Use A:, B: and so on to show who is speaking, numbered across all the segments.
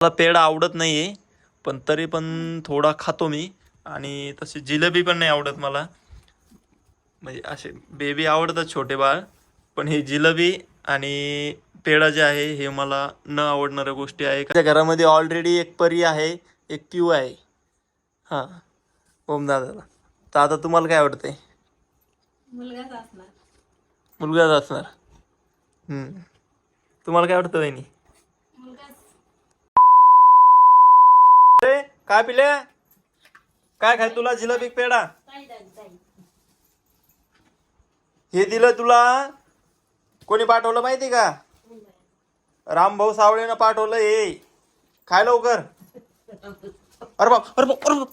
A: मला पेढा आवडत नाही आहे पण तरी पण थोडा खातो मी. आणि तशी जिलेबी पण नाही आवडत मला. म्हणजे असे बेबी आवडतात छोटे बाळ पण ही जिलेबी आणि पेढा जे आहे हे मला न आवडणाऱ्या गोष्टी आहे. त्या घरामध्ये ऑलरेडी एक परी आहे एक क्यू आहे. हां. ओम दादाला. तर आता तुम्हाला काय आवडतंय?
B: मुलगाच असणार.
A: मुलगाच असणार. तुम्हाला काय वाटतं वहिनी
B: मुलगाच
A: अरे काय पिले? काय खाय तुला? जिलेबी
B: ताई
A: हे दिलं तुला. कोणी पाठवलं माहिती का? रामभाऊ सावळेनं पाठवलं हे. खाय लवकर. अरे बाप अरे बाप अरे बाप.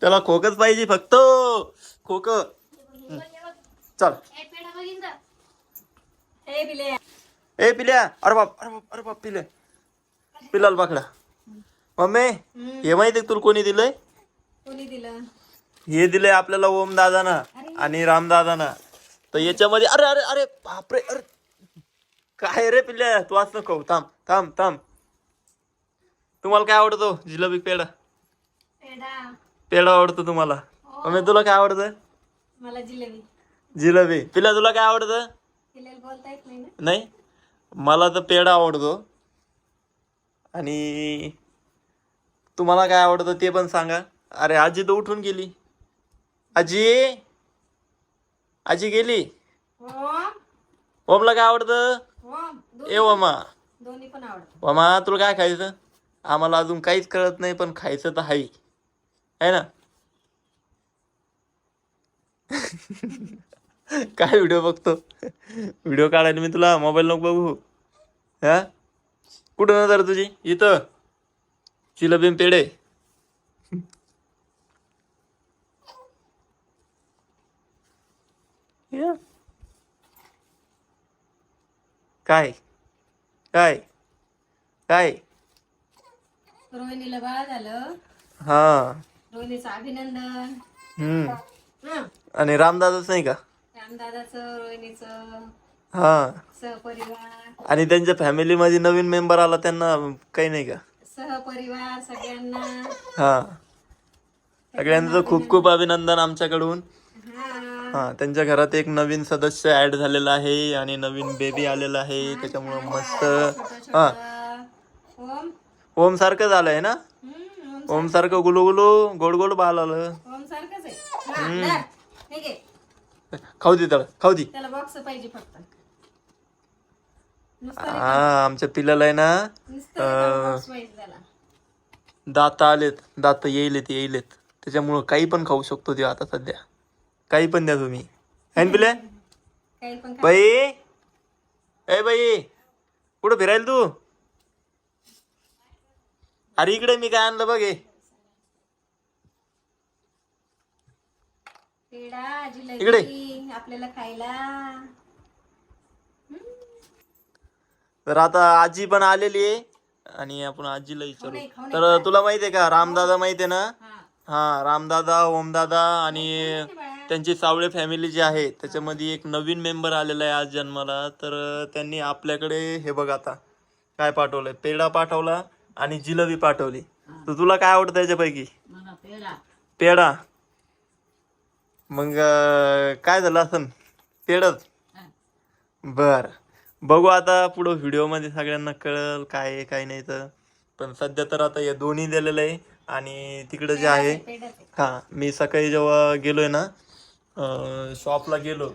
A: त्याला खोकच पाहिजे फक्त. खोक. चल. ए पिल्या. अरे बाप अरे बाप अरे बाप पिल्या. पिलाल पाकडा मम्मी हे माहिती तुला कोणी दिलंय?
B: कोणी दिलं?
A: हे दिलंय आपल्याला ओम दादाना आणि राम दादाना. तर याच्यामध्ये अरे अरे अरे बापरे अरे. काय रे पिल्या तू असं नको थांब थांब थांब. तुम्हाला काय आवडतो जिलेबी पेढा?
B: पेढा.
A: आवडतो तुम्हाला. मम्मी तुला काय आवडतं?
B: मला जिलेबी.
A: जिलेबी. पिल्या तुला काय आवडतं?
B: नाही?
A: मला तर पेढा आवडतो. आणि तुम्हाला काय आवडतं ते पण सांगा. अरे आजी तर उठून गेली. आजी? आजी गेली? ओमला काय आवडतं? ए
B: वमा
A: वमा तुला काय खायचं? आम्हाला अजून काहीच कळत नाही पण खायचं तर हाय आहे ना? काय व्हिडिओ बघतो? व्हिडिओ काढायला मी तुला मोबाईल नको बघू. हा? कुठं नजर तुझी? इथं. पेढे. या. काय? काय? काय?
B: रोहिणीला बाळ झालं.
A: हा.
B: रोहिणीचं अभिनंदन.
A: हम्म.
B: हं.
A: आणि रामदादाच नाही का?
B: रामदादाचं रोहिणीचं.
A: हा.
B: सहपरिवार.
A: आणि त्यांच्या फॅमिलीमध्ये नवीन मेंबर आला त्यांना काही नाही का?
B: सहपरिवार सगळ्यांना.
A: हा. सगळ्यांचं खूप खूप अभिनंदन आमच्याकडून.
B: हा.
A: हा त्यांच्या घरात एक नवीन सदस्य ऍड झालेला आहे आणि नवीन बेबी आलेला आहे त्याच्यामुळं मस्त. हा.
B: ओम
A: ओम सारखं झालंय ना?
B: हम्म, ओम
A: ओम सारखं गुलू गुलू गोड गोड बाल आलं.
B: ओम सारखंच आहे. हा, धर. हे घे.
A: खाऊ दे त्याला खाऊ दे.
B: त्याला बॉक्स पाहिजे फक्त.
A: हा आमच्या पिल्लाला आहे ना दात आलेत दात येईलेत येईलेत. त्याच्यामुळं काही पण खाऊ शकतो ते आता सध्या. काही पण द्या तुम्ही. पिल्या
B: खा.
A: बाई! ए बाई! कुठं फिरायला तू? अरे इकडे मी काय आणलं बघ इकडे.
B: आपल्याला खायला.
A: तर आता आजी पण आलेली आहे. आणि आपण आजीला विचारू. तर तुला माहिती आहे का रामदादा माहिती आहे ना?
B: हा.
A: रामदादा ओमदादा आणि त्यांची सावळे फॅमिली जी आहे त्याच्यामध्ये एक नवीन मेंबर आलेला आहे आज जन्माला. तर त्यांनी आपल्याकडे हे बघ आता काय पाठवलंय? पेढा पाठवला आणि जिलेबी पाठवली. तर तुला काय आवडतं याच्यापैकी
B: मला पेढा.
A: मग काय झालं असं पेढच बर. बघू आता पुढं व्हिडिओमध्ये सगळ्यांना कळल काय आहे काय नाही तर. पण सध्या तर आता हे दोन्ही दिलेलं आहे आणि तिकडं जे आहे
B: आहे.
A: हा मी सकाळी जेव्हा गेलोय ना शॉपला गेलो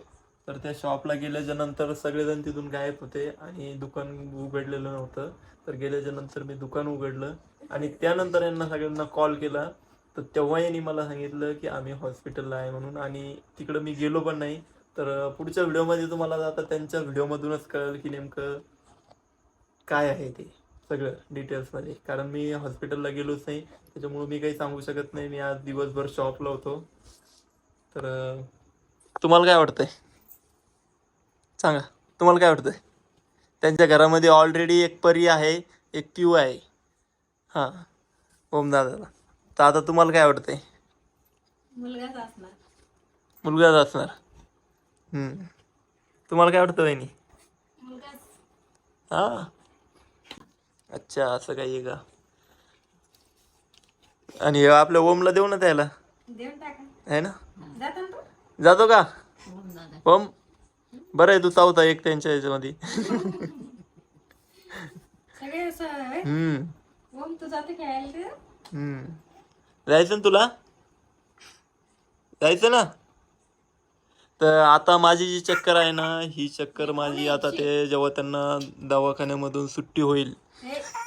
A: तर त्या शॉपला गेल्याच्यानंतर सगळेजण तिथून गायब होते आणि दुकान उघडलेलं नव्हतं. तर गेल्याच्यानंतर मी दुकान उघडलं आणि त्यानंतर यांना सगळ्यांना कॉल केला. तर तेव्हा यांनी मला सांगितलं की आम्ही हॉस्पिटलला आहे म्हणून आणि तिकडं मी गेलो पण नाही. तर पुढच्या व्हिडिओमध्ये तुम्हाला आता त्यांच्या व्हिडिओमधूनच कळेल की नेमकं काय आहे ते सगळं डिटेल्समध्ये. कारण मी हॉस्पिटलला गेलोच नाही त्याच्यामुळे मी काही सांगू शकत नाही. मी आज दिवसभर शॉपला होतो. तर तुम्हाला काय वाटतंय? सांगा. तुम्हाला काय वाटतंय? त्यांच्या घरामध्ये ऑलरेडी एक परी आहे एक क्यू आहे. हां. ओम दादाला. तर आता तुम्हाला काय वाटतंय?
B: मुलगाच असणार.
A: मुलगाच असणार. हम्म. तुम्हाला काय वाटतं वहिनी? हां? अच्छा असं काही आहे का? आणि हे आपल्या ओमला देऊ ना त्याला.
B: देऊन टाका.
A: आहे ना?
B: जातो ना तू?
A: जातो का? ओम बरं आहे तू चावता एक त्यांच्या ह्याच्यामध्ये
B: सगळे असं होय?
A: हम्म.
B: ओम तू जाते खेळायला ते
A: हम्म. जायचं ना तुला? जायचं ना? तर आता माझी जी चक्कर आहे ना ही चक्कर माझी आता ते जेव्हा त्यांना दवाखान्यामधून सुट्टी होईल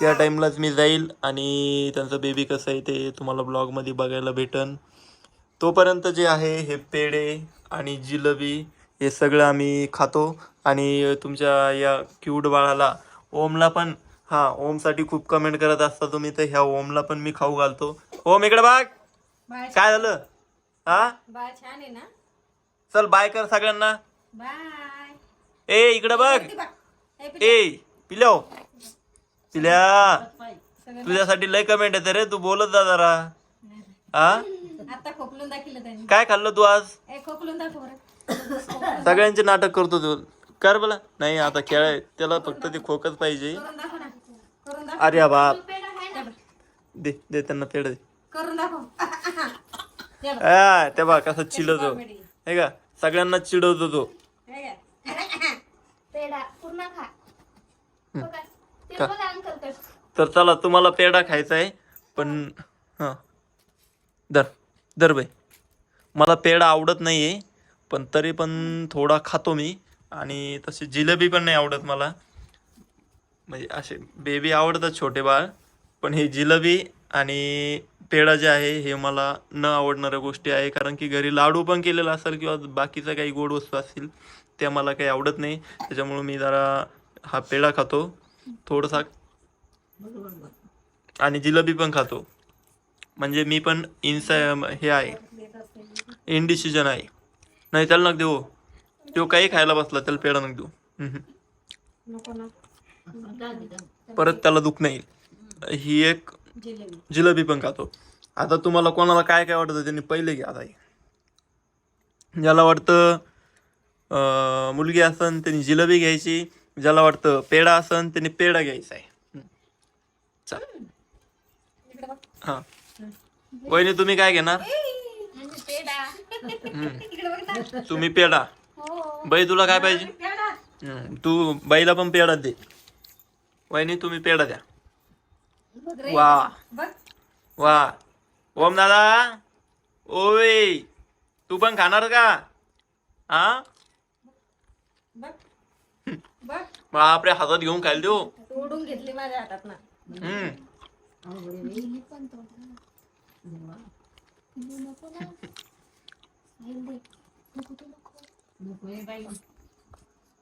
A: त्या टाइमलाच मी जाईल आणि त्यांचं बेबी कसं आहे ते तुम्हाला ब्लॉगमध्ये बघायला भेटन. तोपर्यंत जे आहे हे पेढे आणि जिलबी हे सगळं आम्ही खातो. आणि तुमच्या या क्यूट बाळाला ओमला पण हा ओमसाठी खूप कमेंट करत असता तुम्ही तर ह्या ओमला पण मी खाऊ घालतो. ओम इकडे
B: बाय
A: काय झालं? हा?
B: बाय छान आहे ना?
A: चल बाय कर सगळ्यांना.
B: बाय
A: ए इकडे बघ. ए पिल्या पिल्या तुझ्यासाठी लय कमेंट येते रे तू बोलत जा जरा. हा काय खाल्लं तू आज? सगळ्यांचे नाटक करतो तू. कर बोला. नाही आता खेळ आहे. त्याला फक्त ते खोकच पाहिजे. अरे बाप. दे दे त्यांना पेड दे.
B: करून दाखव. हे बघ,
A: आ, ते बा कसा चिडवतो
B: comedy.
A: हे का? सगळ्यांना चिडवतो तो.
B: घ्या.
C: पेढा पूर्ण खा. बघा ते बघा अंकल कट
A: तर चला तुम्हाला पेढा खायचा आहे पण हां. दर दर बाई. मला पेढा आवडत नाही आहे पण तरी पण थोडा खातो मी आणि तशी जिलेबी पण नाही आवडत मला. म्हणजे असे बेबी आवडतात छोटे बाळ पण हे जिलेबी आणि पेढा जे आहे हे मला न आवडणाऱ्या गोष्टी आहे. कारण की घरी लाडू पण केलेला असेल किंवा बाकीच्या काही गोड वस्तू असतील त्या मला काही आवडत नाही. त्याच्यामुळे मी जरा हा पेढा खातो. थोडासा आणि जिलेबी पण खातो. म्हणजे मी पण इन्सा हे आहे. इनडिसिजन आहे. नाही त्याला नक देऊ. तो काही खायला बसला त्याला पेढा नक देऊ. परत त्याला दुख नाही. ही एक
B: जिलेबी
A: पण खातो. आता तुम्हाला कोणाला काय काय वाटतं त्यांनी पहिले घ्या आता. ज्याला वाटतं मुलगी असन त्यांनी जिलेबी घ्यायची. ज्याला वाटतं पेढा असन त्यांनी पेढा घ्यायचा आहे. हम्म. चल
B: इकडे बघ
A: हां. वहिनी तुम्ही काय घेणार? तुम्ही पेढा.
C: हो
A: बाई तुला काय पाहिजे? तू बाईला पण पेढा दे. वहिनी तुम्ही पेढा द्या. वा. वा. ओम दादा. ओय तू पण खाणार का? हा? मग आपल्या हातात घेऊन खायला देऊ.
B: तोडून घेतली माझ्या हातात ना.
A: हम्म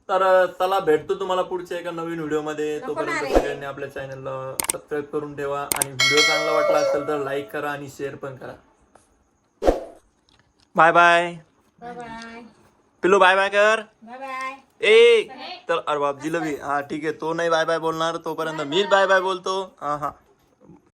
A: तर चला भेटतो तुम्हाला पुढच्या एका नवीन व्हिडिओमध्ये. तोपर्यंत सगळ्यांनी आपल्या चॅनलला सबस्क्राईब करून ठेवा आणि व्हिडिओ चांगला वाटला असेल तर लाईक करा आणि शेअर पण करा. Bye bye
B: bye bye
A: Pilu bye bye कर.
B: बाय बाय
A: ए तर अरे बाप जिलबी. हा ठीक आहे. तो नाही बाय बाय बोलणार. तोपर्यंत मीच बाय बाय बोलतो. हा हा.